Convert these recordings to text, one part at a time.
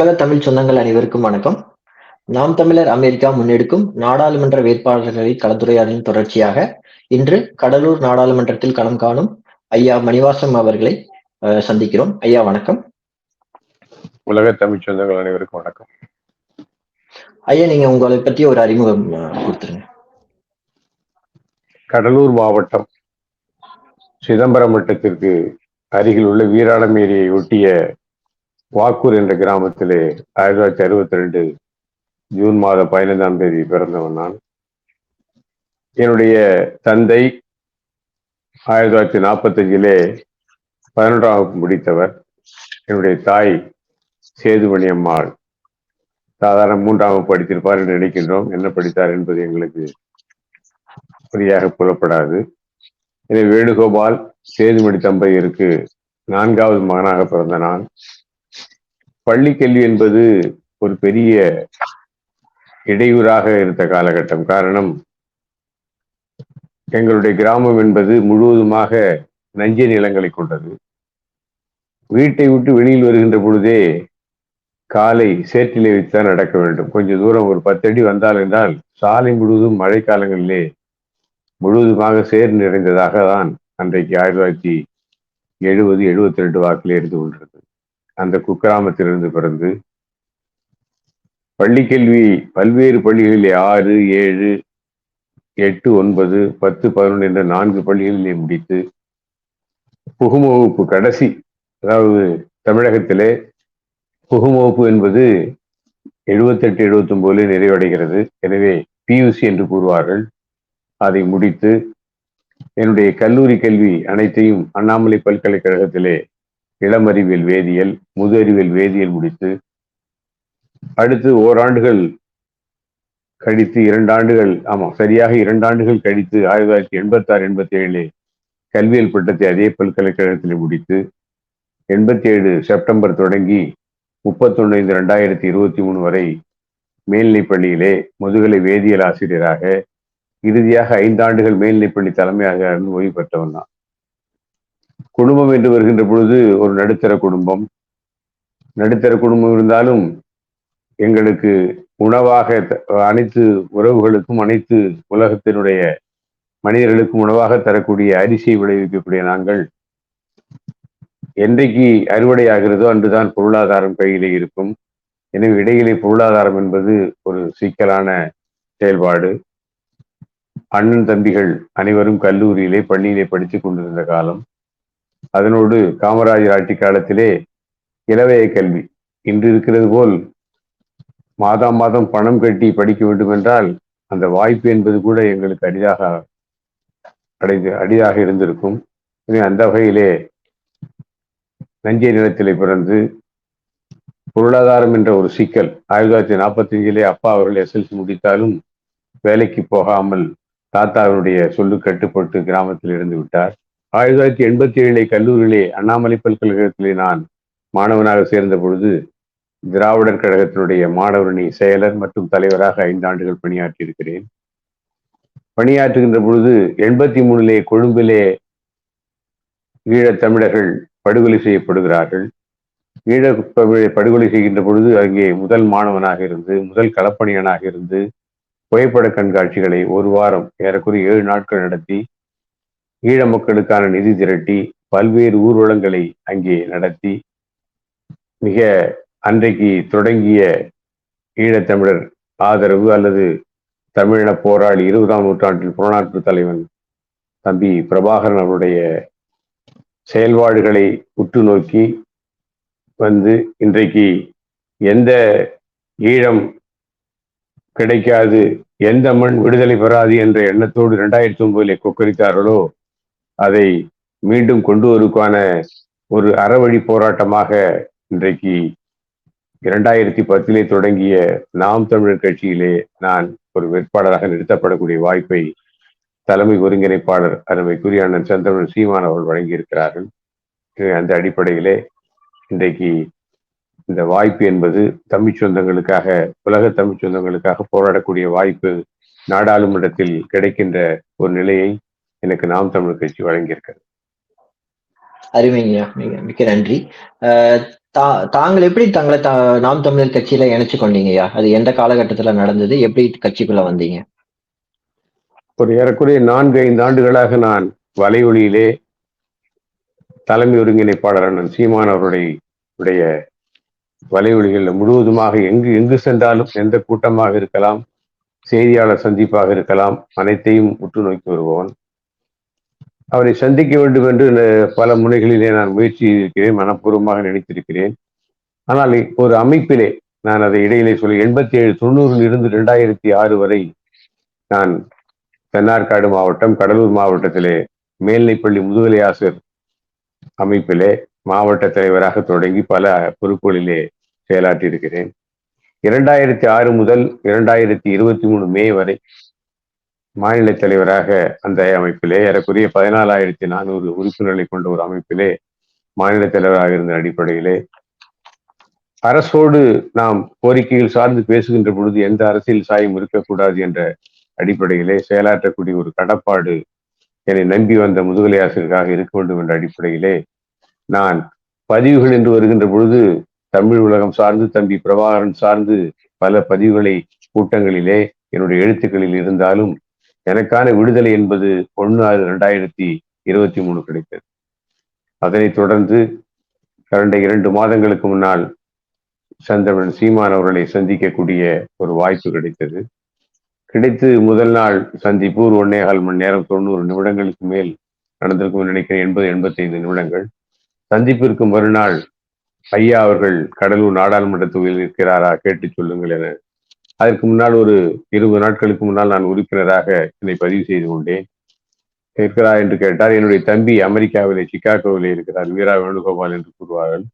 உலக தமிழ் சொந்தங்கள் அனைவருக்கும் வணக்கம். நாம் தமிழர் அமெரிக்கா முன்னெடுக்கும் நாடாளுமன்ற வேட்பாளர்களை கலந்துரையாடலின் தொடர்ச்சியாக இன்று கடலூர் நாடாளுமன்றத்தில் களம் காணும் ஐயா மணிவாசம் அவர்களை சந்திக்கிறோம். ஐயா வணக்கம். உலக தமிழ் சொந்தங்கள் அனைவருக்கும் வணக்கம். ஐயா நீங்க உங்களை பத்தி ஒரு அறிமுகம் கொடுத்துருங்க. கடலூர் மாவட்டம் சிதம்பரம் வட்டத்திற்கு அருகில் உள்ள வீராணம் ஏரியை ஒட்டிய வாக்கூர் என்ற கிராமத்திலே ஆயிரத்தி தொள்ளாயிரத்தி அறுபத்தி ரெண்டு ஜூன் மாதம் பதினைந்தாம் தேதி பிறந்தவன் நான். என்னுடைய தந்தை ஆயிரத்தி தொள்ளாயிரத்தி நாற்பத்தஞ்சிலே பதினொன்றாம் வகுப்பு முடித்தவர். என்னுடைய தாய் சேதுமணி அம்மாள். சாதாரண மூன்றாம் வகுப்பு படித்திருப்பார் என்று நினைக்கின்றோம். என்ன படித்தார் என்பது எங்களுக்கு சரியாக புலப்படாது. எனவே வேணுகோபால் சேதுமணி தம்பதியருக்கு நான்காவது மகனாக பிறந்த நான். பள்ளி கல்வி என்பது ஒரு பெரிய இடையூறாக இருந்த காலகட்டம். காரணம் எங்களுடைய கிராமம் என்பது முழுவதுமாக நஞ்சை நிலங்களை கொண்டது. வீட்டை விட்டு வெளியில் வருகின்ற பொழுதே காலை சேற்றிலே வைத்துதான் நடக்க வேண்டும். கொஞ்சம் தூரம் ஒரு பத்தடி வந்தால் என்றால் சாலை முழுவதும் மழை காலங்களிலே முழுவதுமாக சேர் நிறைந்ததாக தான் அன்றைக்கு ஆயிரத்தி தொள்ளாயிரத்தி எழுபது எழுபத்தி ரெண்டு வாக்கில் இருந்து கொண்டிருந்தது அந்த குக்கிராமத்திலிருந்து பிறந்து பள்ளிக்கல்வி பல்வேறு பள்ளிகளிலே ஆறு ஏழு எட்டு ஒன்பது பத்து பதினொன்று என்ற நான்கு பள்ளிகளிலே முடித்து புகுமவகுப்பு கடைசி அதாவது தமிழகத்திலே புகுமவகுப்பு என்பது எழுபத்தெட்டு எழுபத்தி நிறைவடைகிறது. எனவே பியூசி என்று கூறுவார்கள். அதை முடித்து என்னுடைய கல்லூரி கல்வி அனைத்தையும் அண்ணாமலை பல்கலைக்கழகத்திலே இளமறிவியல் வேதியியல் முது அறிவியல் வேதியியல் முடித்து அடுத்து ஓராண்டுகள் கழித்து இரண்டு ஆண்டுகள் ஆமாம் சரியாக இரண்டு ஆண்டுகள் கழித்து ஆயிரத்தி தொள்ளாயிரத்தி எண்பத்தி ஆறு எண்பத்தி ஏழிலே கல்வியியல் பட்டத்தை அதே பல்கலைக்கழகத்திலே முடித்து எண்பத்தி ஏழு செப்டம்பர் தொடங்கி முப்பத்தொன்று ஐந்து ரெண்டாயிரத்தி இருபத்தி மூணு வரை மேல்நிலைப் பள்ளியிலே முதுகலை வேதியியல் ஆசிரியராக இறுதியாக ஐந்தாண்டுகள் மேல்நிலைப்பள்ளி தலைமையாக இருந்து ஓய்வு பெற்றவன் தான். குடும்பம் என்று வருகின்ற பொழுது ஒரு நடுத்தர குடும்பம். நடுத்தர குடும்பம் இருந்தாலும் எங்களுக்கு உணவாக அனைத்து உறவுகளுக்கும் அனைத்து உலகத்தினுடைய மனிதர்களுக்கும் உணவாக தரக்கூடிய அரிசியை விளைவிக்கக்கூடிய நாங்கள் என்றைக்கு அறுவடை ஆகிறதோ அன்றுதான் பொருளாதாரம் கையிலே இருக்கும். எனவே இடையிலே பொருளாதாரம் என்பது ஒரு சிக்கலான செயல்பாடு. அண்ணன் தம்பிகள் அனைவரும் கல்லூரியிலே பள்ளியிலே படித்துக் கொண்டிருந்த காலம். அதனோடு காமராஜர் ஆட்சி காலத்திலே இலவய கல்வி. இன்று இருக்கிறது போல் மாதம் மாதம் பணம் கட்டி படிக்க வேண்டும் என்றால் அந்த வாய்ப்பு என்பது கூட எங்களுக்கு அரிதாக அடைந்து அரிதாக இருந்திருக்கும். அந்த வகையிலே நஞ்சை நிலத்திலே பிறந்து பொருளாதாரம் என்ற ஒரு சிக்கல் ஆயிரத்தி தொள்ளாயிரத்தி நாற்பத்தி அஞ்சிலே அப்பா அவர்கள் எஸ்எல்சி முடித்தாலும் வேலைக்கு போகாமல் தாத்தாவினுடைய சொல்லு கட்டுப்பட்டு கிராமத்தில் இருந்து விட்டார். ஆயிரத்தி தொள்ளாயிரத்தி எண்பத்தி ஏழிலே கல்லூரியிலே அண்ணாமலை பல்கலைக்கழகத்திலே நான் மாணவனாக சேர்ந்த பொழுது திராவிடர் கழகத்தினுடைய மாணவரணி செயலர் மற்றும் தலைவராக ஐந்து ஆண்டுகள் பணியாற்றி இருக்கிறேன் பணியாற்றுகின்ற பொழுது எண்பத்தி மூணிலே கொழும்பிலே ஈழத் தமிழர்கள் படுகொலை செய்யப்படுகிறார்கள். ஈழ படுகொலை செய்கின்ற பொழுது அங்கே முதல் மாணவனாக இருந்து முதல் களப்பணியனாக இருந்து புகைப்பட கண்காட்சிகளை ஒரு வாரம் ஏறக்குறைய ஏழு நாட்கள் நடத்தி ஈழ மக்களுக்கான நிதி திரட்டி பல்வேறு ஊர்வலங்களை அங்கே நடத்தி மிக அன்றைக்கு தொடங்கிய ஈழத்தமிழர் ஆதரவு அல்லது தமிழின போராளி இருபதாம் நூற்றாண்டில் புறநாட்டு தலைவன் தம்பி பிரபாகரன் அவருடைய செயல்பாடுகளை உற்று நோக்கி வந்து இன்றைக்கு எந்த ஈழம் கிடைக்காது எந்த மண் விடுதலை பெறாது என்ற எண்ணத்தோடு இரண்டாயிரத்தி ஒன்பதிலே கொக்கரித்தார்களோ அதை மீண்டும் கொண்டு வருவதற்கான ஒரு அறவழி போராட்டமாக இன்றைக்கு இரண்டாயிரத்தி பத்திலே தொடங்கிய நாம் தமிழர் கட்சியிலே நான் ஒரு வேட்பாளராக நிறுத்தப்படக்கூடிய வாய்ப்பை தலைமை ஒருங்கிணைப்பாளர் அருமைக்குரிய அண்ணன் சந்திரன் சீமான் அவர்கள் வழங்கியிருக்கிறார்கள். அந்த அடிப்படையிலே இன்றைக்கு இந்த வாய்ப்பு என்பது தமிழ் சொந்தங்களுக்காக உலக தமிழ் சொந்தங்களுக்காக போராடக்கூடிய வாய்ப்பு நாடாளுமன்றத்தில் கிடைக்கின்ற ஒரு நிலையை எனக்கு நாம் தமிழர் கட்சி வழங்கியிருக்கிறது. அருமைங்கய்யா மிக மிக்க நன்றி. தாங்கள் எப்படி தங்களை நாம் தமிழர் கட்சியில இணைச்சு கொண்டீங்கய்யா அது எந்த காலகட்டத்துல நடந்தது? எப்படி கட்சிக்குள்ள வந்தீங்க? ஒரு ஏறக்குறைய நான்கு ஐந்து ஆண்டுகளாக நான் வலையொலியிலே தலைமை ஒருங்கிணைப்பாளர் அண்ணன் சீமான் அவருடைய உடைய வலையொலிகளில் முழுவதுமாக எங்கு எங்கு சென்றாலும் எந்த கூட்டமாக இருக்கலாம் செய்தியாளர் சந்திப்பாக இருக்கலாம் அனைத்தையும் உற்று நோக்கி வருபவன். அவரை சந்திக்க வேண்டும் என்று பல முனைகளிலே நான் முயற்சி இருக்கிறேன் மனப்பூர்வமாக நினைத்திருக்கிறேன். ஆனால் ஒரு அமைப்பிலே நான் அதை இடையிலே சொல்லி எண்பத்தி ஏழு தொண்ணூறில் இருந்து ரெண்டாயிரத்தி ஆறு வரை நான் தென்னார்காடு மாவட்டம் கடலூர் மாவட்டத்திலே மேல்நிலைப்பள்ளி முதுகலை ஆசிரியர் அமைப்பிலே மாவட்ட தலைவராக தொடங்கி பல பொறுப்புகளிலே செயலாற்றி இருக்கிறேன் இரண்டாயிரத்தி ஆறு முதல் இரண்டாயிரத்தி இருபத்தி மூணு மே வரை மாநில தலைவராக அந்த அமைப்பிலே ஏறக்குரிய பதினாலாயிரத்தி நானூறு உறுப்பினர்களை கொண்ட ஒரு அமைப்பிலே மாநில தலைவராக இருந்த அடிப்படையிலே அரசோடு நாம் கோரிக்கைகள் சார்ந்து பேசுகின்ற பொழுது எந்த அரசியல் சாயம் இருக்கக்கூடாது என்ற அடிப்படையிலே செயலாற்றக்கூடிய ஒரு கடப்பாடு என்னை நம்பி வந்த முதுகலை ஆசிரியராக இருக்க வேண்டும் என்ற அடிப்படையிலே நான் பதிவுகள் என்று வருகின்ற பொழுது தமிழ் உலகம் சார்ந்து தம்பி பிரபாகரன் சார்ந்து பல பதிவுகளை கூட்டங்களிலே என்னுடைய எழுத்துக்களில் இருந்தாலும் எனக்கான விடுதலை என்பது ஒன்று ஆறு ரெண்டாயிரத்தி இருபத்தி மூணு கிடைத்தது. அதனைத் தொடர்ந்து கடந்த இரண்டு மாதங்களுக்கு முன்னால் சந்திரன் சீமான் அவர்களை சந்திக்கக்கூடிய ஒரு வாய்ப்பு கிடைத்தது. கிடைத்து முதல் நாள் சந்திப்பு ஒரு ஒன்னேகால் மணி நேரம் தொண்ணூறு நிமிடங்களுக்கு மேல் நடந்திருக்கும் நினைக்கிறேன். எண்பது எண்பத்தைந்து நிமிடங்கள். சந்திப்பிற்கு மறுநாள் ஐயா அவர்கள் கடலூர் நாடாளுமன்ற தொகுதியில் இருக்கிறாரா கேட்டு சொல்லுங்கள் என அதற்கு முன்னால் ஒரு இருபது நாட்களுக்கு முன்னால் நான் உறுப்பினராக என்னை பதிவு செய்து கொண்டேன். இருக்கிறா என்று கேட்டார் என்னுடைய தம்பி அமெரிக்காவிலே சிகாகோவிலே இருக்கிறார் வீரா வேணுகோபால் என்று கூறுவார்கள்.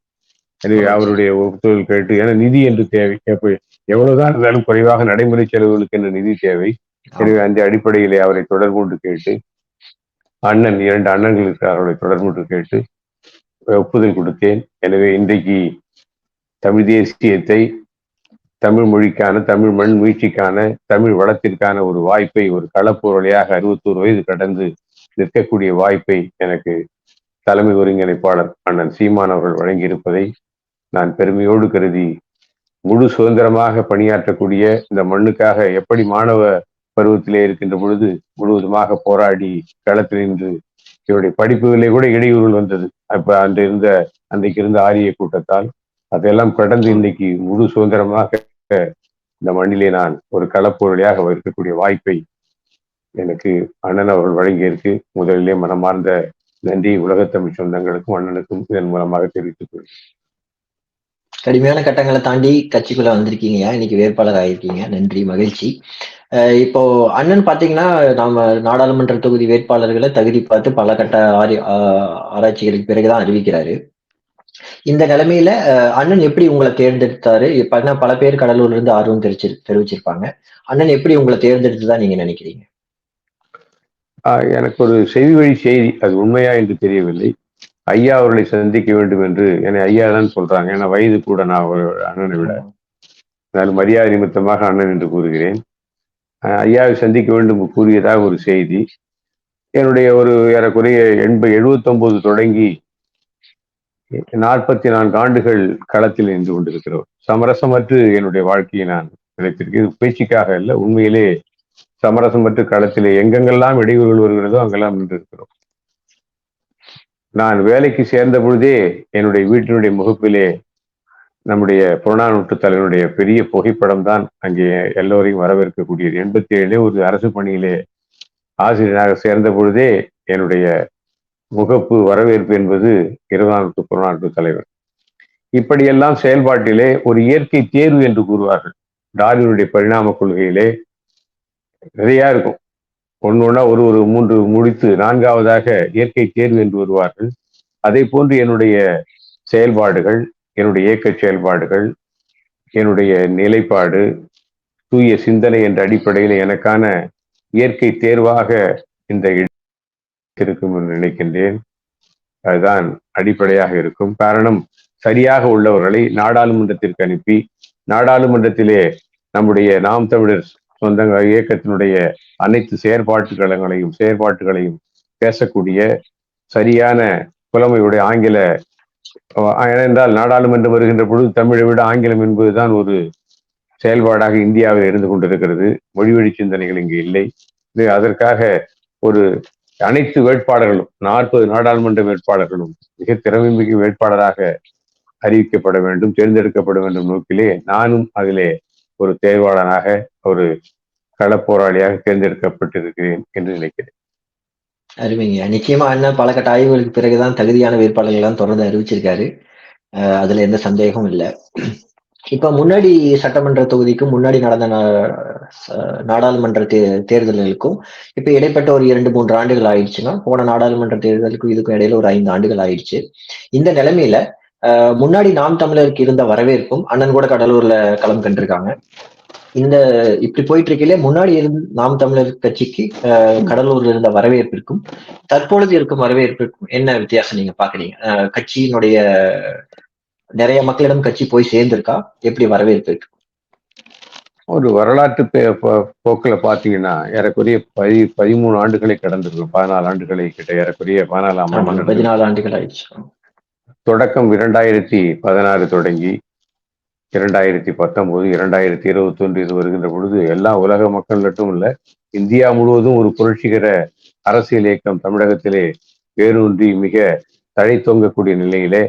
எனவே அவருடைய ஒப்புதல் கேட்டு ஏன்னா நிதி என்று தேவை எவ்வளவுதான் இருந்தாலும் குறைவாக நடைமுறை செலவுகளுக்கு என்ற நிதி தேவை? எனவே அந்த அடிப்படையிலே அவரை தொடர்பு கொண்டு கேட்டு அண்ணன் இரண்டு அண்ணன்கள் இருக்கிறார் அவர்களை தொடர்பு கொண்டு கேட்டு ஒப்புதல் கொடுத்தேன். எனவே இன்றைக்கு தமிழ் தேசியத்தை தமிழ் மொழிக்கான தமிழ் மண் வீழ்ச்சிக்கான தமிழ் வளத்திற்கான ஒரு வாய்ப்பை ஒரு களப்பொருளையாக அறுபத்தோரு வயது கடந்து நிற்கக்கூடிய வாய்ப்பை எனக்கு தலைமை ஒருங்கிணைப்பாளர் அண்ணன் சீமான் அவர்கள் வழங்கியிருப்பதை நான் பெருமையோடு கருதி முழு சுதந்திரமாக பணியாற்றக்கூடிய இந்த மண்ணுக்காக எப்படி மாணவ பருவத்திலே இருக்கின்ற பொழுது முழுவதுமாக போராடி களத்தில் நின்று இவருடைய படிப்புகளிலே கூட இடையூறுகள் வந்தது. அப்ப அந்த இருந்த அன்றைக்கு இருந்த ஆரிய கூட்டத்தால் அதெல்லாம் கடந்து இன்னைக்கு முழு சுதந்திரமாக இந்த மண்ணிலே நான் ஒரு களப்பொருளியாக இருக்கக்கூடிய வாய்ப்பை எனக்கு அண்ணன் அவர்கள் வழங்கியிருக்கு. முதலிலே மனமார்ந்த நன்றி. உலகத்தமிழ் சொந்தங்களுக்கும் அண்ணனுக்கும் இதன் மூலமாக தெரிவித்துக் கொள்கிறேன். கடுமையான கட்டங்களை தாண்டி கட்சிக்குள்ள வந்திருக்கீங்க. இன்னைக்கு வேட்பாளர் ஆயிருக்கீங்க நன்றி மகிழ்ச்சி. அஹ் இப்போ அண்ணன் பாத்தீங்கன்னா நாம நாடாளுமன்ற தொகுதி வேட்பாளர்களை தகுதி பார்த்து பல கட்ட ஆரி ஆராய்ச்சிகளுக்கு பிறகுதான் அறிவிக்கிறாரு. இந்த நிலைமையில அண்ணன் எப்படி உங்களை தேர்ந்தெடுத்தாரு? பல பேர் கடலூர்ல இருந்து ஆர்வம் தெரிவிச்சு தெரிவிச்சிருப்பாங்க. அண்ணன் எப்படி உங்களை தேர்ந்தெடுத்துதான் நீங்க நினைக்கிறீங்க? ஆஹ் எனக்கு ஒரு செய்தி வழி செய்தி. அது உண்மையா என்று தெரியவில்லை. ஐயா அவர்களை சந்திக்க வேண்டும் என்று என்னை ஐயா தான் சொல்றாங்க. ஏன்னா வயது கூட நான் அண்ணனை விட. நான் மரியாதை நிமித்தமாக அண்ணன் என்று கூறுகிறேன். ஆஹ் ஐயாவை சந்திக்க வேண்டும் கூறியதாக ஒரு செய்தி. என்னுடைய ஒரு ஏறக்குறைய எண்பது எழுபத்தொன்பது தொடங்கி நாற்பத்தி நான்கு ஆண்டுகள் களத்தில் நின்று கொண்டிருக்கிறவர் சமரசமற்று என்னுடைய வாழ்க்கையை நான் நினைத்திருக்கேன் இது பேச்சுக்காக அல்ல உண்மையிலே சமரசமற்று களத்திலே எங்கெங்கெல்லாம் இடையூறுகள் வருகிறதோ அங்கெல்லாம் நின்று இருக்கிறோம். நான் வேலைக்கு சேர்ந்த பொழுதே என்னுடைய வீட்டினுடைய முகப்பிலே நம்முடைய புறநானூற்று தலைவனுடைய பெரிய புகைப்படம் தான் அங்கே எல்லோரையும் வரவேற்கக்கூடியது. எண்பத்தி ஏழிலே ஒரு அரசு பணியிலே ஆசிரியராக சேர்ந்த பொழுதே என்னுடைய முகப்பு வரவேற்பு என்பது இருபதாம் புறநாட்டு தலைவர். இப்படியெல்லாம் செயல்பாட்டிலே ஒரு இயற்கை தேர்வு என்று கூறுவார்கள். டார்வினுடைய பரிணாம கொள்கையிலே நிறையா இருக்கும். ஒன்று ஒன்றா ஒரு ஒரு மூன்று முடித்து நான்காவதாக இயற்கை தேர்வு என்று வருவார்கள். அதே போன்று என்னுடைய செயல்பாடுகள் என்னுடைய இயக்க செயல்பாடுகள் என்னுடைய நிலைப்பாடு தூய சிந்தனை என்ற அடிப்படையில் எனக்கான இயற்கை தேர்வாக இந்த இருக்கும் என்று நினைக்கின்றேன். அதுதான் அடிப்படையாக இருக்கும். காரணம் சரியாக உள்ளவர்களை நாடாளுமன்றத்திற்கு அனுப்பி நாடாளுமன்றத்திலே நம்முடைய நாம் தமிழர் சொந்த இயக்கத்தினுடைய அனைத்து செயற்பாட்டுகளங்களையும் செயற்பாட்டுகளையும் பேசக்கூடிய சரியான புலமையுடைய ஆங்கில ஏனென்றால் நாடாளுமன்றம் வருகின்ற பொழுது தமிழை விட ஆங்கிலம் என்பதுதான் ஒரு செயல்பாடாக இந்தியாவில் இருந்து கொண்டிருக்கிறது. மொழிவழி சிந்தனைகள் இங்கு இல்லை. இது அதற்காக ஒரு அனைத்து வேட்பாளர்களும் நாற்பது நாடாளுமன்ற வேட்பாளர்களும் மிக திறமைமிகு வேட்பாளராக அறிவிக்கப்பட வேண்டும் தேர்ந்தெடுக்கப்பட வேண்டும் நோக்கிலே நானும் அதிலே ஒரு தேர்வாளனாக ஒரு களப்போராளியாக தேர்ந்தெடுக்கப்பட்டிருக்கிறேன் என்று நினைக்கிறேன். அருமைங்க. நிச்சயமா அண்ணன் பல கட்ட ஆய்வுகளுக்கு பிறகுதான் தகுதியான வேட்பாளர்கள் எல்லாம் தொடர்ந்து அறிவிச்சிருக்காரு. அஹ் அதுல எந்த சந்தேகமும் இல்லை. இப்ப முன்னாடி சட்டமன்ற தொகுதிக்கும் முன்னாடி நடந்த நாடாளுமன்ற தே தேர்தல்களுக்கும் இப்ப இடைப்பட்ட ஒரு இரண்டு மூன்று ஆண்டுகள் ஆயிடுச்சுன்னா போன நாடாளுமன்ற தேர்தலுக்கும் இதுக்கும் இடையில ஒரு ஐந்து ஆண்டுகள் ஆயிடுச்சு. இந்த நிலைமையில முன்னாடி நாம் தமிழருக்கு இருந்த வரவேற்பும் அண்ணன் கூட கடலூர்ல களம் கண்டிருக்காங்க. இந்த இப்படி போயிட்டு இருக்கையிலே முன்னாடி இருந்து நாம் தமிழர் கட்சிக்கு கடலூர்ல இருந்த வரவேற்பிற்கும் தற்பொழுது இருக்கும் வரவேற்பிற்கும் என்ன வித்தியாசம் நீங்க பாக்குறீங்க? கட்சியினுடைய நிறைய மக்களிடம் கட்சி போய் சேர்ந்திருக்கா? எப்படி வரவேற்பு இருக்கு? ஒரு வரலாற்று போக்கில் பார்த்தீங்கன்னா ஏறக்குறைய பதி பதிமூணு ஆண்டுகளை கடந்திருக்கும். பதினாலு ஆண்டுகளை கிட்ட ஏறக்குறைய பதினாலாம் பதினாலு ஆண்டுகள் ஆயிடுச்சு. தொடக்கம் இரண்டாயிரத்தி பதினாறு தொடங்கி இரண்டாயிரத்தி பத்தொன்பது இரண்டாயிரத்தி இருபத்தி ஒன்று இது வருகின்ற பொழுது எல்லா உலக மக்கள் மட்டும் இல்ல இந்தியா முழுவதும் ஒரு புரட்சிகர அரசியல் இயக்கம் தமிழகத்திலே வேரூன்றி மிக தழை தொங்கக்கூடிய நிலையிலே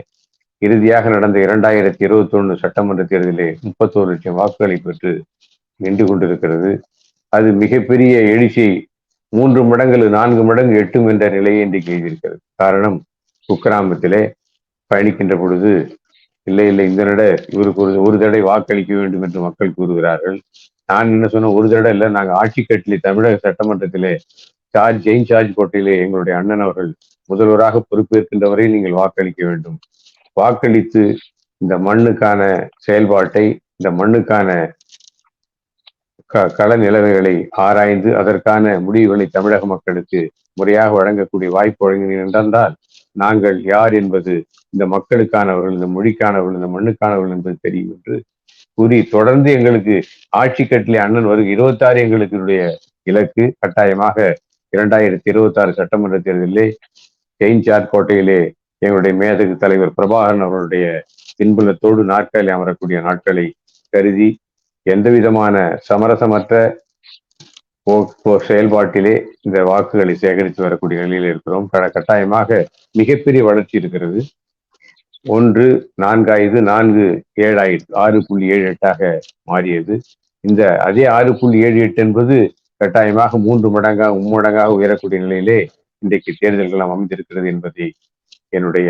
இறுதியாக நடந்த இரண்டாயிரத்தி இருபத்தி ஒன்று சட்டமன்ற தேர்தலிலே முப்பத்தோரு லட்சம் வாக்குகளை பெற்று நின்று கொண்டிருக்கிறது. அது மிகப்பெரிய எழுச்சியை மூன்று மடங்கு நான்கு மடங்கு எட்டும் என்ற நிலையை இன்றைக்கு எழுதியிருக்கிறது காரணம் குக்கிராமத்திலே பயணிக்கின்ற பொழுது இல்லை இல்லை இந்த நட இவருக்கு ஒரு ஒரு தடவை வாக்களிக்க வேண்டும் என்று மக்கள் கூறுகிறார்கள். நான் என்ன சொன்ன ஒரு தடவை இல்லை நாங்கள் ஆட்சி கட்டிலே தமிழக சட்டமன்றத்திலே சார்ஜ் ஜெயின் சார்ஜ் கோட்டையிலே எங்களுடைய அண்ணன் அவர்கள் முதல்வராக பொறுப்பேற்கின்ற வரை நீங்கள் வாக்களிக்க வேண்டும். வாக்களித்து இந்த மண்ணுக்கான செயல்பாட்டை இந்த மண்ணுக்கான க கள நிலைமைகளை ஆராய்ந்து அதற்கான முடிவுகளை தமிழக மக்களுக்கு முறையாக வழங்கக்கூடிய வாய்ப்பு வழங்கினீர்கள் நாங்கள் யார் என்பது இந்த மக்களுக்கானவர்கள் இந்த மொழிக்கானவர்கள் இந்த மண்ணுக்கானவர்கள் என்பது தெரியும் என்று கூறி தொடர்ந்து எங்களுக்கு ஆட்சி கட்டிலே அண்ணன் வருகை இருபத்தாறு எங்களுக்கு இலக்கு. கட்டாயமாக இரண்டாயிரத்தி இருபத்தி ஆறு சட்டமன்ற தேர்தலிலே செயின்சார் கோட்டையிலே எங்களுடைய மேதகு தலைவர் பிரபாகரன் அவர்களுடைய பின்புலத்தோடு நாட்களில் அமரக்கூடிய நாட்களை கருதி எந்த விதமான சமரசமற்ற செயல்பாட்டிலே இந்த வாக்குகளை சேகரித்து வரக்கூடிய நிலையில் இருக்கிறோம். கட்டாயமாக மிகப்பெரிய வளர்ச்சி இருக்கிறது. ஒன்று நான்காயிரத்து நான்கு ஏழாயிரத்து ஆறு புள்ளி ஏழு எட்டாக மாறியது. இந்த அதே ஆறு புள்ளி ஏழு எட்டு என்பது கட்டாயமாக மூன்று மடங்காக மும்மடங்காக உயரக்கூடிய நிலையிலே இன்றைக்கு தேர்தல்கள் அமைந்திருக்கிறது என்பதை என்னுடைய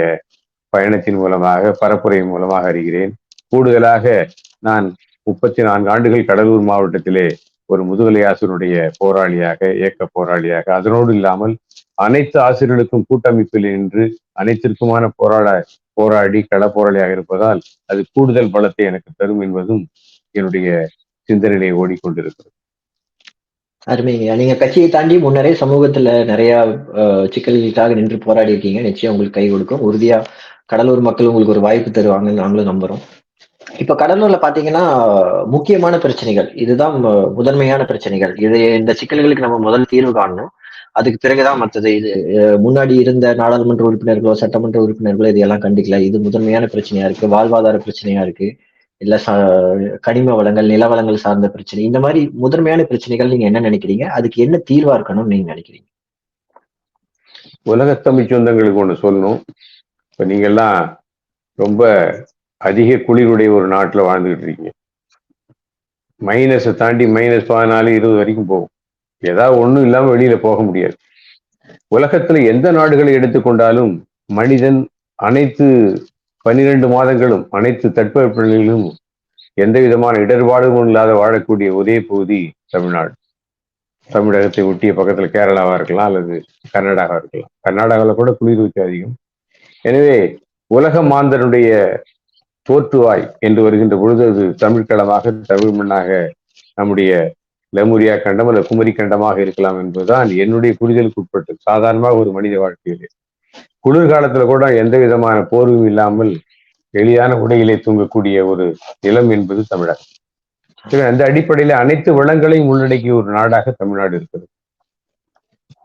பயணத்தின் மூலமாக பரப்புரை மூலமாக அறிகிறேன். கூடுதலாக நான் முப்பத்தி நான்கு ஆண்டுகள் கடலூர் மாவட்டத்திலே ஒரு முதுகலை ஆசிரியருடைய போராளியாக இயக்க போராளியாக அதனோடு இல்லாமல் அனைத்து ஆசிரியர்களுக்கும் கூட்டமைப்பில் நின்று அனைத்திற்குமான போராட போராடி கள போராளியாக இருப்பதால் அது கூடுதல் பலத்தை எனக்கு தரும் என்பதும் என்னுடைய சிந்தனையை ஓடிக்கொண்டிருக்கிறது. அருமைங்க. நீங்க கட்சியை தாண்டி முன்னரே சமூகத்துல நிறைய சிக்கல்களுக்காக நின்று போராடி இருக்கீங்க நிச்சயம் உங்களுக்கு கை கொடுக்கும். உறுதியா கடலூர் மக்கள் உங்களுக்கு ஒரு வாய்ப்பு தருவாங்கன்னு நாங்களும் நம்புறோம். இப்ப கடலூர்ல பாத்தீங்கன்னா முக்கியமான பிரச்சனைகள். இதுதான் முதன்மையான பிரச்சனைகள். இது இந்த சிக்கல்களுக்கு நம்ம முதல் தீர்வு காணணும். அதுக்கு பிறகுதான் மற்றது. இது முன்னாடி இருந்த நாடாளுமன்ற உறுப்பினர்களோ சட்டமன்ற உறுப்பினர்களோ இதையெல்லாம் கண்டிக்கல. இது முதன்மையான பிரச்சனையா இருக்கு. வாழ்வாதார பிரச்சனையா இருக்கு. இல்ல கனிம வளங்கள் நில வளங்கள் சார்ந்த பிரச்சனை இந்த மாதிரி முதன்மையான பிரச்சனைகள் நீங்க என்ன நினைக்கிறீங்க? அதுக்கு என்ன தீர்வா இருக்கணும்னு நீங்க நினைக்கிறீங்க? உலக தமிழ் சொந்தங்களுக்கு ஒண்ணு சொல்லணும். இப்ப நீங்க எல்லாம் ரொம்ப அதிக குளிருடைய ஒரு நாட்டுல வாழ்ந்துகிட்டு இருக்கீங்க. மைனஸை தாண்டி மைனஸ் பதினாலு இருபது வரைக்கும் போகும். ஏதாவது ஒண்ணும் இல்லாம வெளியில போக முடியாது. உலகத்துல எந்த நாடுகளை எடுத்துக்கொண்டாலும் மனிதன் அனைத்து பன்னிரண்டு மாதங்களும் அனைத்து தட்பவெப்பநிலையிலும் எந்த விதமான இடர்பாடும் இல்லாத வாழக்கூடிய ஒரே பகுதி தமிழ்நாடு. தமிழகத்தை ஒட்டிய பக்கத்துல கேரளாவா இருக்கலாம் அல்லது கர்நாடகா இருக்கலாம். கர்நாடகாவில் கூட குளிர்வீச்சு அதிகம். எனவே உலக மாந்தனுடைய தோற்றுவாய் என்று வருகின்ற பொழுது அது தமிழ்களமாக தமிழ் மண்ணாக நம்முடைய லெமுரியா கண்டம் அல்ல குமரி கண்டமாக இருக்கலாம் என்பதுதான் என்னுடைய புரிதலுக்கு உட்பட்டு சாதாரணமாக ஒரு மனித வாழ்க்கையிலே. குளிர்காலத்துல கூட எந்த விதமான போர்வும் இல்லாமல் எளிதான உடையிலே தூங்கக்கூடிய ஒரு நிலம் என்பது தமிழகம் அந்த அடிப்படையில அனைத்து வளங்களையும் உள்ளடக்கிய ஒரு நாடாக தமிழ்நாடு இருக்கிறது.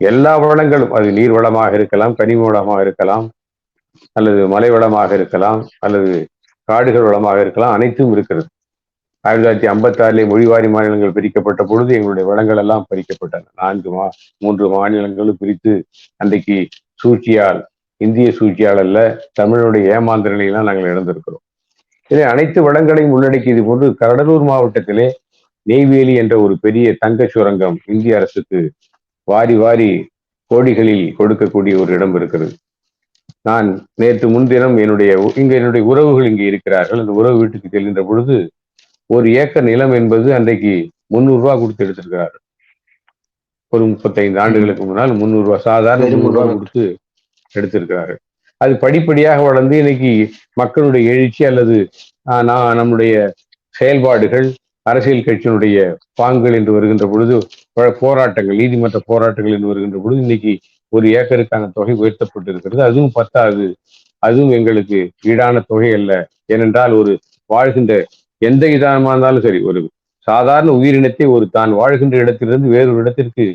எல்லா வளங்களும் அது நீர் வளமாக இருக்கலாம் கனிம வளமாக இருக்கலாம் அல்லது மலை வளமாக இருக்கலாம் அல்லது காடுகள் வளமாக இருக்கலாம் அனைத்தும் இருக்கிறது. ஆயிரத்தி தொள்ளாயிரத்தி ஐம்பத்தி ஆறிலே மொழிவாரி மாநிலங்கள் பிரிக்கப்பட்ட பொழுது எங்களுடைய வளங்கள் எல்லாம் பறிக்கப்பட்டன. நான்கு மா மூன்று மாநிலங்களும் பிரித்து அன்றைக்கு சூழ்ச்சியால் இந்திய சூழ்ச்சியால் அல்ல தமிழனுடைய ஏமாந்த நிலையெல்லாம் நாங்கள் இழந்திருக்கிறோம். இதை அனைத்து வளங்களையும் உள்ளடக்கியது போன்று கடலூர் மாவட்டத்திலே நெய்வேலி என்ற ஒரு பெரிய தங்க சுரங்கம் இந்திய அரசுக்கு வாரி வாரி கோடிகளில் கொடுக்கக்கூடிய ஒரு இடம் இருக்கிறது. நான் நேற்று முன்தினம் என்னுடைய இங்கே என்னுடைய உறவுகள் இங்கே இருக்கிறார்கள். அந்த உறவு வீட்டுக்கு செல்கின்ற பொழுது ஒரு ஏக்கர் நிலம் என்பது அன்றைக்கு முன்னூறு ரூபா கொடுத்து எடுத்திருக்கிறார்கள். ஒரு முப்பத்தைந்து ஆண்டுகளுக்கு முன்னால் ரூபாய் சாதாரண ரூபாய் கொடுத்து எடுத்திருக்கிறார்கள். அது படிப்படியாக வளர்ந்து இன்னைக்கு மக்களுடைய எழுச்சி அல்லது நான் நம்முடைய செயல்பாடுகள் அரசியல் கட்சியினுடைய பாங்குகள் என்று வருகின்ற பொழுது போராட்டங்கள் நீதிமன்ற போராட்டங்கள் என்று வருகின்ற பொழுது இன்னைக்கு ஒரு ஏக்கருக்கான தொகை உயர்த்தப்பட்டிருக்கிறது. அதுவும் பத்தாது. அதுவும் எங்களுக்கு ஈடான தொகை அல்ல. ஏனென்றால் ஒரு வாழ்கின்ற எந்த விதமா இருந்தாலும் சரி ஒரு சாதாரண உயிரினத்தை ஒரு தான் வாழ்கின்ற இடத்திலிருந்து வேறொரு இடத்திற்கு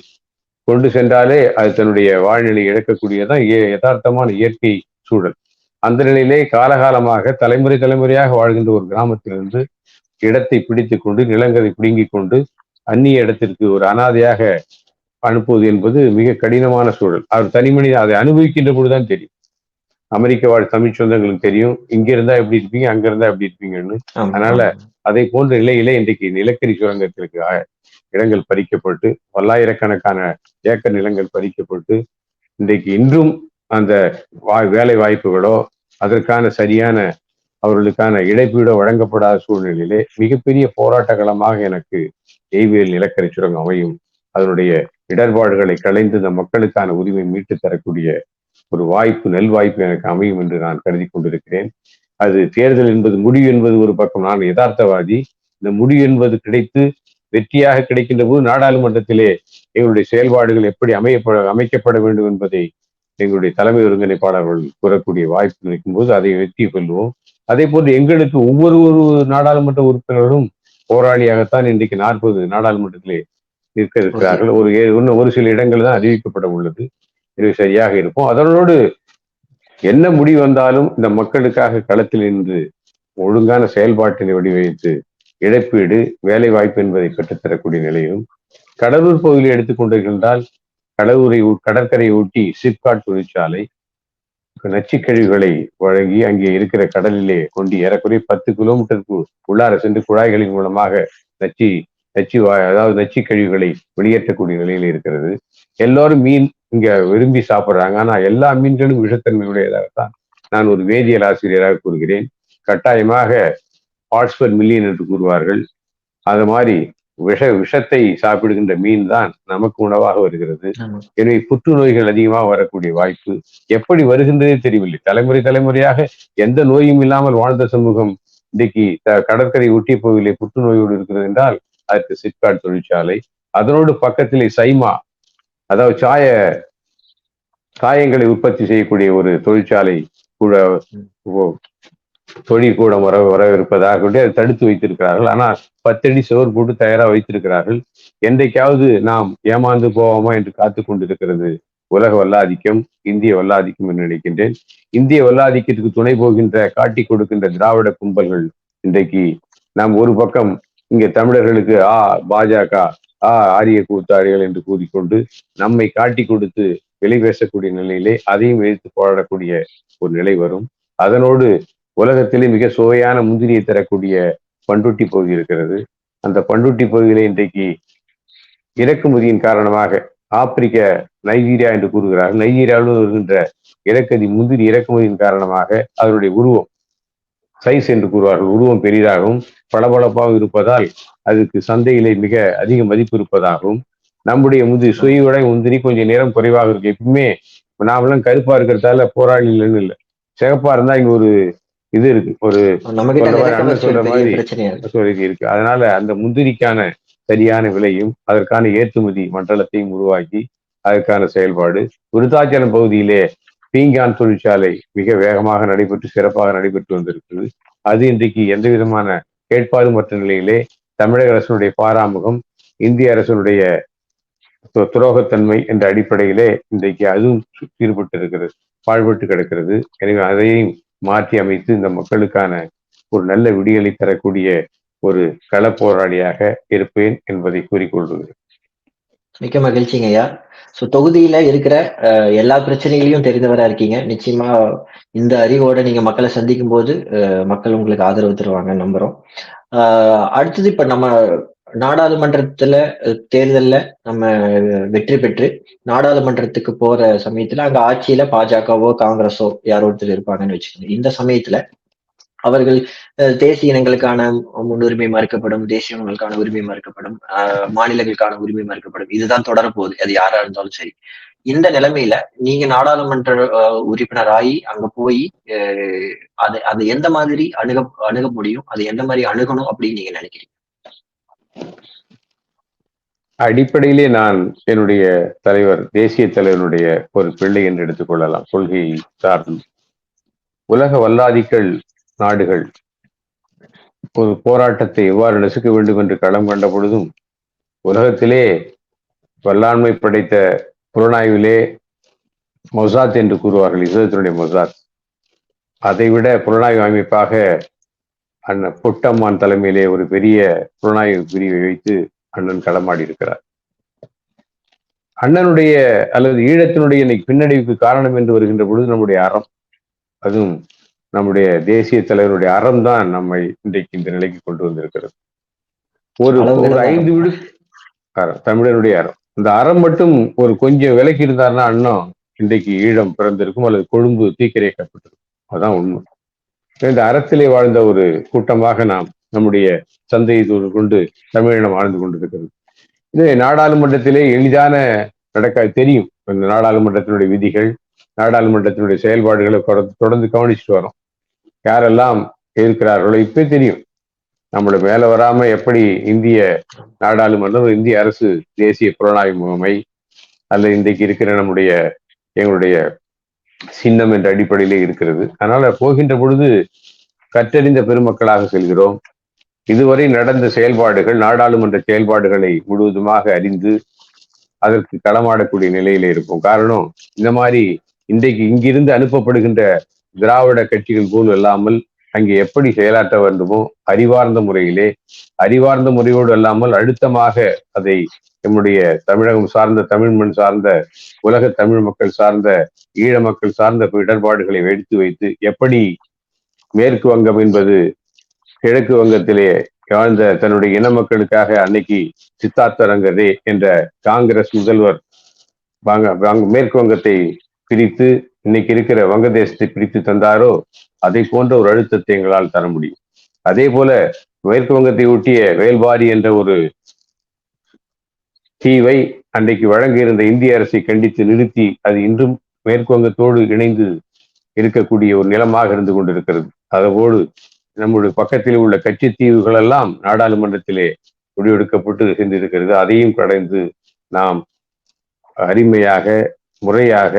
கொண்டு சென்றாலே அது தன்னுடைய வாழ்நிலை இழக்கக்கூடியதான் யதார்த்தமான இயற்கை சூழல். அந்த நிலையிலே காலகாலமாக தலைமுறை தலைமுறையாக வாழ்கின்ற ஒரு கிராமத்திலிருந்து இடத்தை பிடித்து கொண்டு நிலங்களை பிடுங்கி கொண்டு அந்நிய இடத்திற்கு ஒரு அனாதையாக அனுப்புவது என்பது மிக கடினமான சூழல். அவர் தனிமனித அதை அனுபவிக்கின்ற பொழுதுதான் தெரியும். அமெரிக்க வாழ் தமிழ் சொந்தங்களுக்கு தெரியும். இங்க இருந்தா எப்படி இருப்பீங்க அங்க இருந்தா எப்படி இருப்பீங்கன்னு. அதனால அதை போன்ற நிலையிலே இன்றைக்கு நிலக்கரி சுரங்கத்திற்கு இடங்கள் பறிக்கப்பட்டு பல்லாயிரக்கணக்கான ஏக்கர் நிலங்கள் பறிக்கப்பட்டு இன்றைக்கு இன்றும் அந்த வேலை வாய்ப்புகளோ அதற்கான சரியான அவர்களுக்கான இழப்பீடோ வழங்கப்படாத சூழ்நிலையிலே மிகப்பெரிய போராட்ட களமாக எனக்கு நெய்வேல் நிலக்கரி சுரங்கம் அமையும். அதனுடைய இடர்பாடுகளை களைந்து இந்த மக்களுக்கான உரிமை மீட்டு தரக்கூடிய ஒரு வாய்ப்பு நெல் வாய்ப்பு எனக்கு அமையும் என்று நான் கருதி கொண்டிருக்கிறேன். அது தேர்தல் என்பது முடிவு என்பது ஒரு பக்கம். நான் யதார்த்தவாதி. இந்த முடிவு என்பது கிடைத்து வெற்றியாக கிடைக்கின்ற போது நாடாளுமன்றத்திலே எங்களுடைய செயல்பாடுகள் எப்படி அமையப்பட அமைக்கப்பட வேண்டும் என்பதை எங்களுடைய தலைமை ஒருங்கிணைப்பாளர்கள் கூறக்கூடிய வாய்ப்பு கிடைக்கும் போது அதை வெற்றி கொள்வோம். அதே போன்று எங்களுக்கு ஒவ்வொரு ஒரு நாடாளுமன்ற உறுப்பினர்களும் போராளியாகத்தான் இன்றைக்கு நாற்பது நாடாளுமன்றத்திலே இருக்க இருக்கிறார்கள். ஒரு இன்னும் ஒரு சில இடங்கள் தான் அறிவிக்கப்பட உள்ளது. இது சரியாக இருக்கும். அதனோடு என்ன முடிவு வந்தாலும் இந்த மக்களுக்காக களத்தில் நின்று ஒழுங்கான செயல்பாட்டினை வடிவமைத்து இழப்பீடு வேலை வாய்ப்பு என்பதை பெற்றுத்தரக்கூடிய நிலையும் கடலூர் பகுதியில் எடுத்துக்கொண்டிருந்தால் கடலூரை கடற்கரையை ஒட்டி சிப்காட் தொழிற்சாலை நச்சுக்கழிவுகளை வழங்கி அங்கே இருக்கிற கடலிலே கொண்டு ஏறக்குறைய பத்து கிலோமீட்டருக்கு உள்ளார சென்று குழாய்களின் மூலமாக நச்சு நச்சு அதாவது நச்சு கழிவுகளை வெளியேற்றக்கூடிய நிலையில் இருக்கிறது. எல்லோரும் மீன் இங்க விரும்பி சாப்பிட்றாங்க. ஆனா எல்லா மீன்களும் விஷத்தன்மையுடையதாகத்தான். நான் ஒரு வேதியியல் ஆசிரியராக கூறுகிறேன். கட்டாயமாக பார்ட்ஸ் மில்லியன் என்று கூறுவார்கள். அது மாதிரி விஷ விஷத்தை சாப்பிடுகின்ற மீன் தான் நமக்கு உணவாக வருகிறது. எனவே புற்றுநோய்கள் அதிகமாக வரக்கூடிய வாய்ப்பு எப்படி வருகின்றதே தெரியவில்லை. தலைமுறை தலைமுறையாக எந்த நோயும் இல்லாமல் வாழ்ந்த சமூகம் இன்றைக்கு கடற்கரை ஒட்டிய பகுதியிலே புற்றுநோயோடு இருக்கிறது என்றால் அதற்கு சிப்காட் தொழிற்சாலை. அதனோடு பக்கத்திலே சைமா அதாவது சாய காயங்களை உற்பத்தி செய்யக்கூடிய ஒரு தொழிற்சாலை கூட தொழிற்கூடம் வர வரவிருப்பதாக அதை தடுத்து வைத்திருக்கிறார்கள். ஆனால் பத்தடி சோர் போட்டு தயாராக வைத்திருக்கிறார்கள். என்றைக்காவது நாம் ஏமாந்து போவோமா என்று காத்து கொண்டிருக்கிறது உலக வல்லாதிக்கம் இந்திய வல்லாதிக்கம் என்று நினைக்கின்றேன். இந்திய வல்லாதிக்கத்துக்கு துணை போகின்ற காட்டி கொடுக்கின்ற திராவிட கும்பல்கள் இன்றைக்கு நாம் ஒரு பக்கம் இங்கே தமிழர்களுக்கு ஆ பாஜக ஆ ஆரிய கூத்தாரிகள் என்று கூறிக்கொண்டு நம்மை காட்டி கொடுத்து விலை பேசக்கூடிய நிலையிலே அதையும் எதிர்த்து போராடக்கூடிய ஒரு நிலை வரும். அதனோடு உலகத்திலே மிக சுவையான முந்திரியை தரக்கூடிய பண்டுட்டி பகுதி இருக்கிறது. அந்த பண்டுட்டி பகுதியிலே இன்றைக்கு இறக்குமதியின் காரணமாக ஆப்பிரிக்க நைஜீரியா என்று கூறுகிறார்கள். நைஜீரியாவில் வருகின்ற இறக்கதி முந்திரி இறக்குமதியின் காரணமாக அதனுடைய உருவம் சைஸ் என்று கூறுவார்கள். உருவம் பெரிதாகவும் பளபளப்பாகவும் இருப்பதால் அதுக்கு சந்தையிலே மிக அதிக மதிப்பு இருப்பதாகவும் நம்முடைய முந்திரி சுயவுடை முந்திரி கொஞ்சம் நேரம் குறைவாக இருக்கு எப்பவுமே நாமெல்லாம் கருப்பா இருக்கிறதால போராளி இல்லைன்னு இல்லை. சிகப்பா இருந்தா இங்க ஒரு இது இருக்கு. ஒரு சொல்ற மாதிரி இருக்கு. அதனால அந்த முந்திரிக்கான சரியான விலையும் அதற்கான ஏற்றுமதி மண்டலத்தையும் உருவாக்கி அதற்கான செயல்பாடு. விருத்தாச்சலம் பகுதியிலே பீங்கான் தொழிற்சாலை மிக வேகமாக நடைபெற்று சிறப்பாக நடைபெற்று வந்திருக்கிறது. அது இன்றைக்கு எந்த விதமான கேட்பாடு மற்ற நிலையிலே தமிழக அரசனுடைய பாராமுகம் இந்திய அரசனுடைய துரோகத்தன்மை என்ற அடிப்படையிலே இன்றைக்கு அதுவும் ஈடுபட்டு இருக்கிறது பாழ்பட்டு கிடக்கிறது. எனவே அதையும் மாற்றி அமைத்து இந்த மக்களுக்கான ஒரு நல்ல விடியலை தரக்கூடிய ஒரு களப்போராளியாக இருப்பேன் என்பதை கூறிக்கொள்கிறேன். மிக்க மகிழ்ச்சிங்க ஐயா. ஸோ தொகுதியில இருக்கிற அஹ், எல்லா பிரச்சனைகளையும் தெரிந்தவரா இருக்கீங்க. நிச்சயமா இந்த அறிவோட நீங்க மக்களை சந்திக்கும் போது அஹ், மக்கள் உங்களுக்கு ஆதரவு தருவாங்க நம்புறோம். அடுத்தது இப்ப நம்ம நாடாளுமன்றத்துல தேர்தல்ல நம்ம வெற்றி பெற்று நாடாளுமன்றத்துக்கு போற சமயத்துல அங்க ஆட்சியில பாஜகவோ காங்கிரஸோ யாரோ ஒருத்தர் இருப்பாங்கன்னு வச்சுக்கோங்க. இந்த சமயத்துல அவர்கள் அஹ், தேசிய இனங்களுக்கான முன்னுரிமை மறுக்கப்படும் தேசிய இனங்களுக்கான உரிமை மறுக்கப்படும் அஹ், மாநிலங்களுக்கான உரிமை மறுக்கப்படும். இதுதான் தொடரப்போகுது. அது யாரா இருந்தாலும் சரி. இந்த நிலைமையில நீங்க நாடாளுமன்ற அஹ், உறுப்பினராகி அங்க போய் அஹ், அது அது எந்த மாதிரி அணுக அணுக முடியும்? அது எந்த மாதிரி அணுகணும் அப்படின்னு நீங்க நினைக்கிறீங்க? அடிப்படையிலே நான் என்னுடைய தலைவர் தேசிய தலைவனுடைய ஒரு பிள்ளை என்று எடுத்துக்கொள்ளலாம். கொள்கை சார்ந்து. உலக வல்லாதிகள் நாடுகள். ஒரு போராட்டத்தை எவ்வாறு நசுக்க வேண்டும் என்று களம் கண்ட பொழுதும் உலகத்திலே வல்லாண்மை படைத்த புலனாய்விலே மொசாத் என்று கூறுவார்கள் இஸ்ரேத்தினுடைய மொசாத். அதைவிட புலனாய்வு அமைப்பாக அண்ணன் பொட்டம்மான் தலைமையிலே ஒரு பெரிய புலனாய்வு பிரிவை வைத்து அண்ணன் களமாடி இருக்கிறார். அண்ணனுடைய அல்லது ஈழத்தினுடைய இன்னைக்கு பின்னடைவுக்கு காரணம் என்று வருகின்ற பொழுது நம்முடைய அறம் அதுவும் நம்முடைய தேசிய தலைவருடைய அறம் தான் நம்மை இன்றைக்கு இந்த நிலைக்கு கொண்டு வந்திருக்கிறது. ஒரு ஒரு ஐந்து. விடு அறம் தமிழருடைய அறம். இந்த அறம் மட்டும் ஒரு கொஞ்சம் விலக்கி இருந்தாருன்னா அண்ணன் இன்றைக்கு ஈழம் பிறந்திருக்கும் அல்லது கொழும்பு தீக்கிரைக்கப்பட்டிருக்கும். அதான் உண்மை. இந்த அறத்திலே வாழ்ந்த ஒரு கூட்டமாக நாம் நம்முடைய சந்தையை கொண்டு தமிழினம் வாழ்ந்து கொண்டிருக்கிறது. இது நாடாளுமன்றத்திலே எளிதான நடக்க தெரியும். இந்த நாடாளுமன்றத்தினுடைய விதிகள் நாடாளுமன்றத்தினுடைய செயல்பாடுகளை தொடர்ந்து கவனிச்சுட்டு வரோம். யாரெல்லாம் இருக்கிறார்களோ இப்ப தெரியும். நம்மள மேல வராம எப்படி இந்திய நாடாளுமன்றம் இந்திய அரசு தேசிய புலனாய்வு முகமை அல்ல இன்றைக்கு இருக்கிற நம்முடைய எங்களுடைய சின்னம் என்ற அடிப்படையிலே இருக்கிறது. அதனால போகின்ற பொழுது கற்றறிந்த பெருமக்களாக செல்கிறோம். இதுவரை நடந்த செயல்பாடுகள் நாடாளுமன்ற செயல்பாடுகளை முழுவதுமாக அறிந்து அதற்கு களமாடக்கூடிய நிலையில இருக்கும் காரணம் இந்த மாதிரி இன்றைக்கு இங்கிருந்து அனுப்பப்படுகின்ற திராவிட கட்சிகள் போல் இல்லாமல் அங்கே எப்படி செயலாற்ற வேண்டுமோ அறிவார்ந்த முறையிலே அறிவார்ந்த முறையோடு அல்லாமல் அழுத்தமாக அதை நம்முடைய தமிழகம் சார்ந்த தமிழ் மண் சார்ந்த உலக தமிழ் மக்கள் சார்ந்த ஈழ மக்கள் சார்ந்த இடர்பாடுகளை எடுத்து வைத்து எப்படி மேற்கு வங்கம் என்பது கிழக்கு வங்கத்திலே வாழ்ந்த தன்னுடைய இன மக்களுக்காக அன்னைக்கு சித்தார்த்தரங்கதே என்ற காங்கிரஸ் முதல்வர் மேற்கு வங்கத்தை பிரித்து இன்னைக்கு இருக்கிற வங்கதேசத்தை பிரித்து தந்தாரோ அதை போன்ற ஒரு அழுத்தத்தை எங்களால் தர முடியும். அதே போல மேற்கு வங்கத்தை ஒட்டிய வேல்பாரி என்ற ஒரு தீவை அன்றைக்கு வழங்கியிருந்த இந்திய அரசை கண்டித்து நிறுத்தி அது இன்றும் மேற்கு வங்கத்தோடு இணைந்து இருக்கக்கூடிய ஒரு நிலமாக இருந்து கொண்டிருக்கிறது. அதோடு நம்முடைய பக்கத்தில் உள்ள கட்சி தீவுகள் எல்லாம் நாடாளுமன்றத்திலே முடிவெடுக்கப்பட்டு சென்றிருக்கிறது அதையும் கடந்து நாம் அருமையாக முறையாக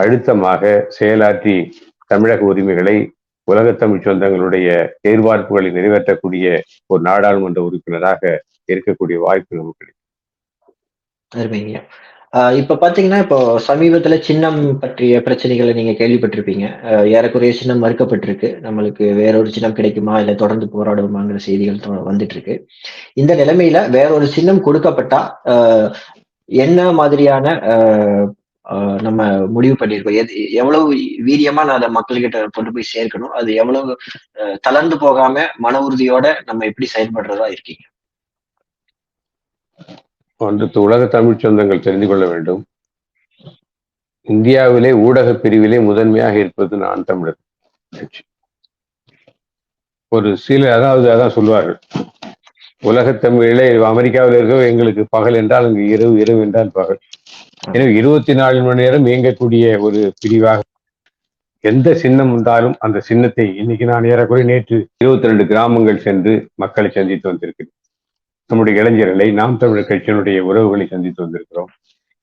அழுத்தமாக செயலாற்றி தமிழக உரிமைகளை உலகத்தமிழ் சொந்தங்களுடைய எதிர்பார்ப்புகளை நிறைவேற்றக்கூடிய ஒரு நாடாளுமன்ற உறுப்பினராக இருக்கக்கூடிய வாய்ப்பு நமக்கு கிடைக்கும். அருமைங்க. ஆஹ் இப்ப பாத்தீங்கன்னா இப்போ சமீபத்துல சின்னம் பற்றிய பிரச்சனைகளை நீங்க கேள்விப்பட்டிருப்பீங்க. ஏறக்குறைய சின்னம் மறுக்கப்பட்டிருக்கு. நம்மளுக்கு வேற ஒரு சின்னம் கிடைக்குமா? இல்ல தொடர்ந்து போராடுவோமாங்கிற செய்திகள் தொ- வந்துட்டு இருக்கு இந்த நிலைமையில வேற ஒரு சின்னம் கொடுக்கப்பட்டா ஆஹ் என்ன மாதிரியான நம்ம முடிவு பண்ணியிருக்கோம். எது எவ்வளவு வீரியமா நான் அதை மக்கள்கிட்ட கொண்டு போய் சேர்க்கணும்? அது எவ்வளவு தளர்ந்து போகாம மன உறுதியோட நம்ம எப்படி செயல்படுறதா இருக்கீங்க? ஒன்று உலக தமிழ் சொந்தங்கள் தெரிந்து கொள்ள வேண்டும். இந்தியாவிலே ஊடக பிரிவிலே முதன்மையாக இருப்பது நான் தமிழர். கட்சி. ஒரு சில அதாவது அதான் சொல்வார்கள் உலகத் தமிழிலே அமெரிக்காவில் இருக்க எங்களுக்கு பகல் என்றால் அங்கு இரவு இரவு என்றால் பகல். எனவே இருபத்தி நாலு மணி நேரம் இயங்கக்கூடிய ஒரு பிரிவாக எந்த சின்னம் வந்தாலும் அந்த சின்னத்தை இன்னைக்கு நான் ஏறக்குறைய நேற்று இருபத்தி ரெண்டு கிராமங்கள் சென்று மக்களை சந்தித்து வந்திருக்கிறேன். நம்முடைய இளைஞர்களை நாம் தமிழர் கட்சியினுடைய உறவுகளை சந்தித்து வந்திருக்கிறோம்.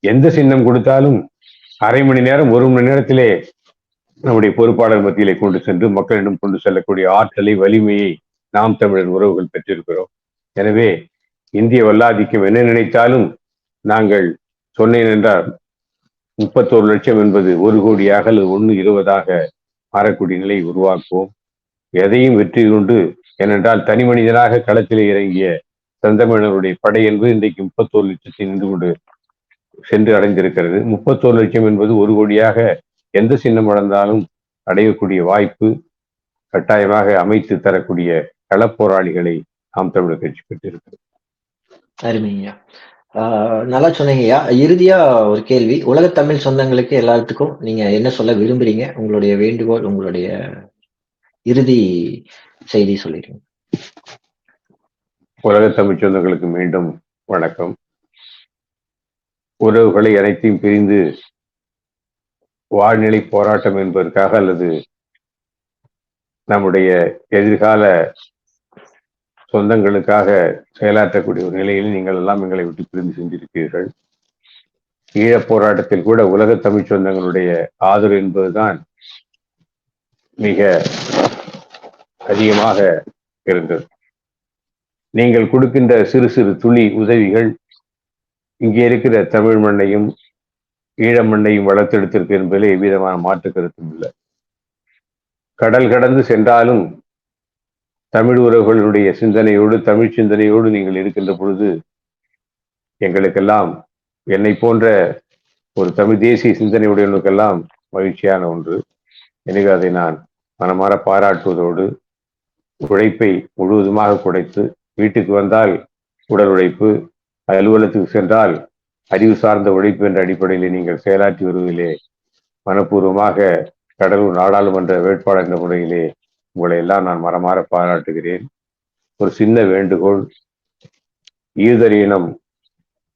எந்த சின்னம் கொடுத்தாலும் அரை மணி நேரம் ஒரு மணி நேரத்திலே நம்முடைய பொறுப்பாளர் மத்தியிலே கொண்டு சென்று மக்களிடம் கொண்டு செல்லக்கூடிய ஆற்றலை வலிமையை நாம் தமிழர் உறவுகள் பெற்றிருக்கிறோம். எனவே இந்திய வல்லாதிக்கம் என்ன நினைத்தாலும் நாங்கள் சொன்னேன் என்றால் முப்பத்தோரு லட்சம் என்பது ஒரு கோடியாக அல்லது ஒன்று இருபதாக மாறக்கூடிய நிலை உருவாக்குவோம். எதையும் வெற்றி கொண்டு ஏனென்றால் தனி மனிதனாக களத்திலே இறங்கிய செந்தமிழருடைய படை என்பது இன்றைக்கு முப்பத்தோரு லட்சத்தை நின்று கொண்டு சென்று அடைந்திருக்கிறது. முப்பத்தோரு லட்சம் என்பது ஒரு கோடியாக எந்த சின்னம் அடைந்தாலும் அடையக்கூடிய வாய்ப்பு கட்டாயமாக அமைத்து தரக்கூடிய களப்போராளிகளை நாம் தமிழர் கட்சி பெற்றிருக்கிறது. அருமையா நல்லா சொன்னீங்கய்யா. இறுதியா ஒரு கேள்வி. உலக தமிழ் சொந்தங்களுக்கு எல்லாத்துக்கும் நீங்க என்ன சொல்ல விரும்புறீங்க? உங்களுடைய வேண்டுகோள் உங்களுடைய இறுதி செய்தி சொல்லிடுங்க. உலக தமிழ் சொந்தங்களுக்கு மீண்டும் வணக்கம். உறவுகளை அனைத்தையும் பிரிந்து வாழ்நிலை போராட்டம் என்பதற்காக அல்லது நம்முடைய எதிர்கால சொந்தங்களுக்காக செயலாற்றக்கூடிய ஒரு நிலையில் நீங்கள் எல்லாம் எங்களை விட்டு பிரிந்து சென்றிருக்கிறீர்கள். ஈழப் போராட்டத்தில் கூட உலக தமிழ் சொந்தங்களுடைய ஆதரவு என்பதுதான் மிக அதிகமாக இருந்தது. நீங்கள் கொடுக்கின்ற சிறு சிறு துளி உதவிகள் இங்கே இருக்கிற தமிழ் மண்ணையும் ஈழ மண்ணையும் வளர்த்தெடுத்திருக்கு என்பதில் எவ்விதமான மாற்று கருத்தும் இல்லை. கடல் கடந்து சென்றாலும் தமிழ் உறவுகளுடைய சிந்தனையோடு தமிழ் சிந்தனையோடு நீங்கள் இருக்கின்ற பொழுது எங்களுக்கெல்லாம் என்னை போன்ற ஒரு தமிழ் தேசிய சிந்தனையுடையவனுக்கெல்லாம் மகிழ்ச்சியான ஒன்று. எனவே அதை நான் மனமாற பாராட்டுவதோடு உழைப்பை முழுவதுமாக குடைத்து வீட்டுக்கு வந்தால் உடல் உழைப்பு அலுவலகத்துக்கு சென்றால் அறிவு சார்ந்த உழைப்பு என்ற அடிப்படையில் நீங்கள் செயலாற்றி வருவதிலே மனப்பூர்வமாக கடலூர் நாடாளுமன்ற வேட்பாளர் என்ற முறையிலே உங்களை எல்லாம் நான் மரமாற பாராட்டுகிறேன். ஒரு சின்ன வேண்டுகோள். ஈதர் இனம்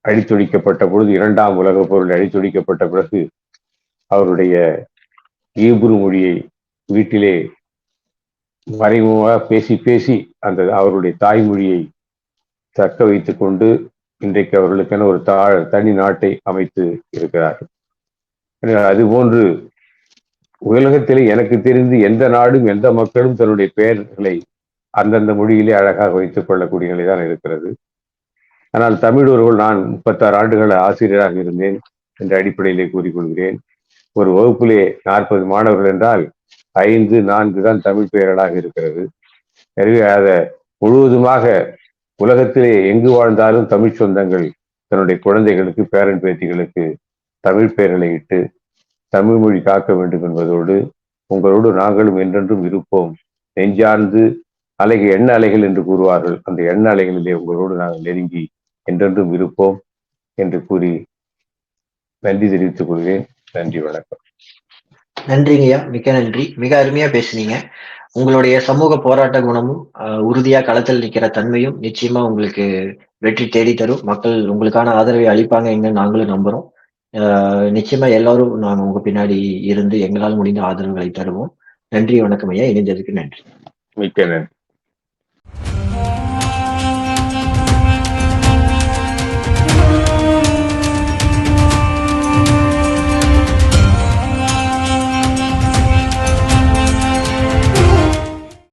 அழித்தொழிக்கப்பட்ட பொழுது இரண்டாம் உலகப் பொருள் அழித்தொழிக்கப்பட்ட பிறகு அவருடைய ஈபுரு மொழியை வீட்டிலே மறைமுகமாக பேசி பேசி அந்த அவருடைய தாய்மொழியை தக்க வைத்து கொண்டு இன்றைக்கு அவர்களுக்கென ஒரு தா தனி நாட்டை அமைத்து இருக்கிறார்கள். அதுபோன்று உலகத்திலே எனக்கு தெரிந்து எந்த நாடும் எந்த மக்களும் தன்னுடைய பெயர்களை அந்தந்த மொழியிலே அழகாக வைத்துக் கொள்ளக்கூடிய நிலைதான் இருக்கிறது. ஆனால் தமிழ் ஒருவர்கள் நான் முப்பத்தாறு ஆண்டுகள் ஆசிரியராக இருந்தேன் என்ற அடிப்படையிலே கூறிக்கொள்கிறேன். ஒரு வகுப்பிலே நாற்பது மாணவர்கள் என்றால் ஐந்து நான்கு தான் தமிழ் பெயர்களாக இருக்கிறது. எனவே அதை முழுவதுமாக உலகத்திலே எங்கு வாழ்ந்தாலும் தமிழ் சொந்தங்கள் தன்னுடைய குழந்தைகளுக்கு பேரன் பேத்திகளுக்கு தமிழ் பெயர்களை இட்டு தமிழ் மொழி காக்க வேண்டும் என்பதோடு உங்களோடு நாங்களும் என்றென்றும் இருப்போம். நெஞ்சார்ந்து அலைகள் எண்ண அலைகள் என்று கூறுவார்கள். அந்த எண்ண அலைகளிலே உங்களோடு நாங்கள் நெருங்கி என்றென்றும் இருப்போம் என்று கூறி நன்றி தெரிவித்துக் கொள்கிறேன். நன்றி வணக்கம். நன்றிங்கய்யா. மிக்க நன்றி. மிக அருமையா பேசுனீங்க. உங்களுடைய சமூக போராட்ட குணமும் ஆஹ் உறுதியா களத்தில் நிற்கிற தன்மையும் நிச்சயமா உங்களுக்கு வெற்றி தேடி தரும் மக்கள் உங்களுக்கான ஆதரவை அளிப்பாங்க நாங்களும் நம்புறோம். நிச்சயமா எல்லாரும் நாங்க உங்க பின்னாடி இருந்து எங்களால் முடிந்த ஆதரவுகளை தருவோம். நன்றி வணக்கம் ஐயா. இணைந்ததுக்கு நன்றி. மிக்க நன்றி.